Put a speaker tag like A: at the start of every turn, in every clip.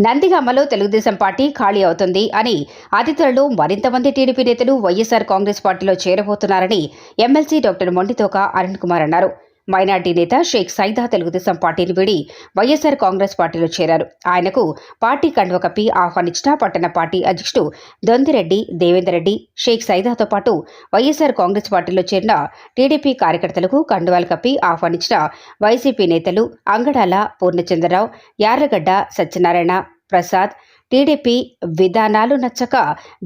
A: నందిగామలో Telugu Desam party ఖాళీ అవుతుంది అని అతి మరింతమంది మరింత మంది టీడీపీ నేతలు వైఎస్సార్ కాంగ్రెస్ పార్టీలో చేరబోతున్నారని ఎమ్మెల్సీ డాక్టర్ మొండితోక అరుణ్ కుమార్ అన్నారు. మైనార్టీ నేత షేక్ సైదా తెలుగుదేశం పార్టీని వీడి వైఎస్ఆర్ కాంగ్రెస్ పార్టీలో చేరారు. ఆయనకు పార్టీ కండువ కప్పి ఆహ్వానించిన పట్టణ పార్టీ అధ్యక్షుడు దొందిరెడ్డి దేవేందర్ రెడ్డి షేక్ సైదాతో పాటు వైఎస్ఆర్ కాంగ్రెస్ పార్టీలో చేరిన టీడీపీ కార్యకర్తలకు కండువాలు కప్పి ఆహ్వానించిన వైసీపీ నేతలు అంగడాల పూర్ణచంద్రరావు యార్లగడ్డ సత్యనారాయణ ప్రసాద్ టీడీపీ విధానాలు నచ్చక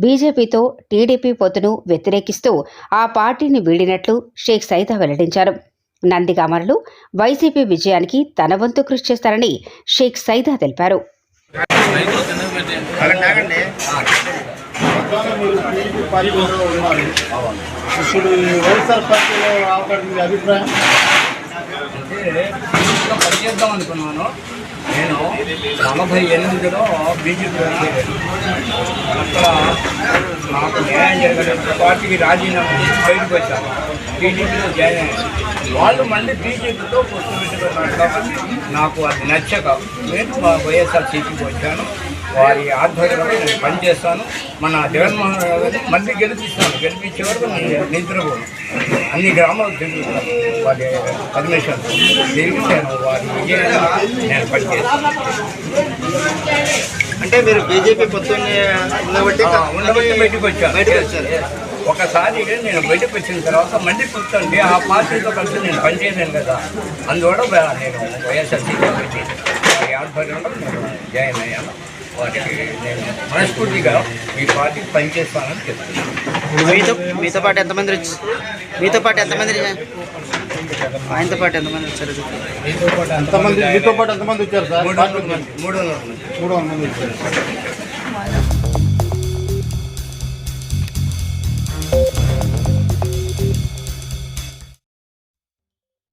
A: బీజేపీతో టీడీపీ పొత్తును వ్యతిరేకిస్తూ ఆ పార్టీని వీడినట్లు షేక్ సైదా వెల్లడించారు. నందిగామరులు వైసీపీ విజయానికి తన వంతు కృషి చేస్తారని షేక్ సైదా తెలిపారు.
B: పనిచేద్దాం అనుకున్నాను నేను నలభై ఎనిమిదిలో బీజేపీ అక్కడ నాకు న్యాయం జరగలేదు పార్టీకి రాజీనామా చేసి బయటకు వచ్చాను టీడీపీలో జాయిన్ అయ్యాను వాళ్ళు మళ్ళీ బీజేపీతో పొత్తు పెట్టుకున్నారు కాబట్టి నాకు అది నచ్చక నేను మా వైఎస్ఆర్సీపీకి వచ్చాను. వారి ఆధ్వర్యంలో నేను పనిచేస్తాను. మన జగన్మోహన్ రావు గారిని మళ్ళీ గెలిపిస్తాను. గెలిపించే వరకు నేను నిద్రపోను. అన్ని గ్రామాలు తిరుగుతాను. వారి పర్మిషన్ తిరిగి నేను వారి నేను పనిచేస్తాను.
C: అంటే మీరు బీజేపీ పొత్తుని ఉండబట్టి
B: బయటకు వచ్చాను
C: బయటకు వచ్చారు.
B: ఒకసారి నేను బయటకు వచ్చిన తర్వాత మళ్ళీ కూర్చోండి. ఆ పార్టీతో కలిసి నేను పనిచేశాను కదా. అందువల్ల నేను వైఎస్ఆర్సీపీ ఆధ్వర్యంలో నేను జాయిన్ అయ్యాను. నేను మనస్ఫూర్తిగా మీ పార్టీకి పనిచేస్తానని చెప్తున్నాను.
C: మీతో మీతో పాటు ఎంతమంది వచ్చి మీతో పాటు ఎంతమంది ఆయనతో పాటు ఎంతమంది వచ్చారు?
D: ఎంతమంది మీతో పాటు ఎంతమంది వచ్చారు సార్?
B: మూడు వందల మంది. మూడు వందల మంది.
D: మూడు వందల మంది వచ్చారు.